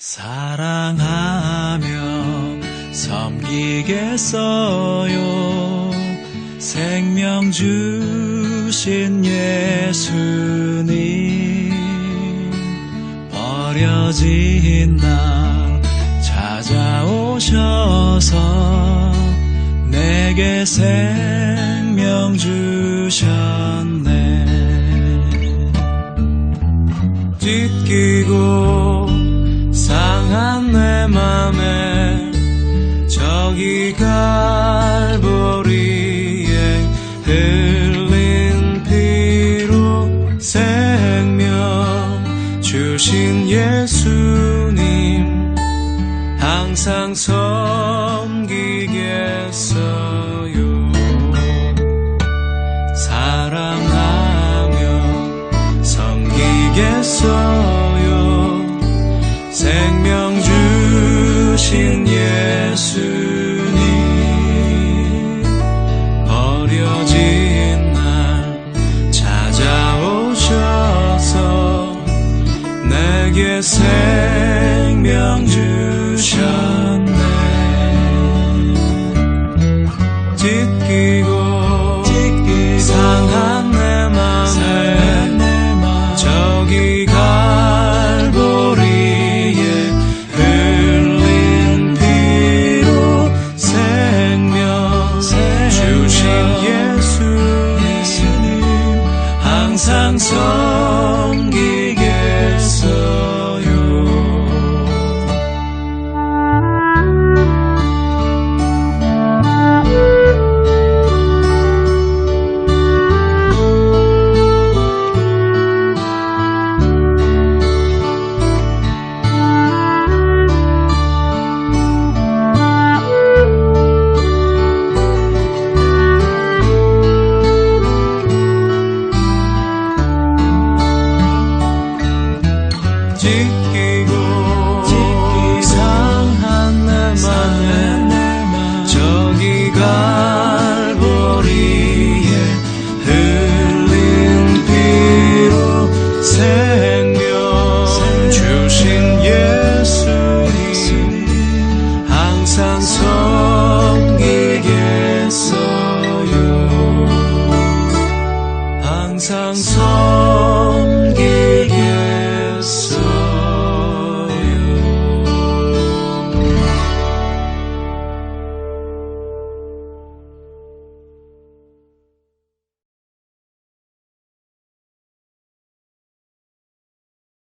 사랑하며 섬기겠어요. 생명 주신 예수님 버려진 나 찾아오셔서 내게 생명 주셨네. 찢기고 상한 내 맘에 저기 갈보리에 흘린 피로 생명 주신 예수님 항상 섬기겠어요. 사랑하며 섬기겠어요 예수님 버려진 날 찾아오셔서 내게 생명 주셨네. 찢기고 ti.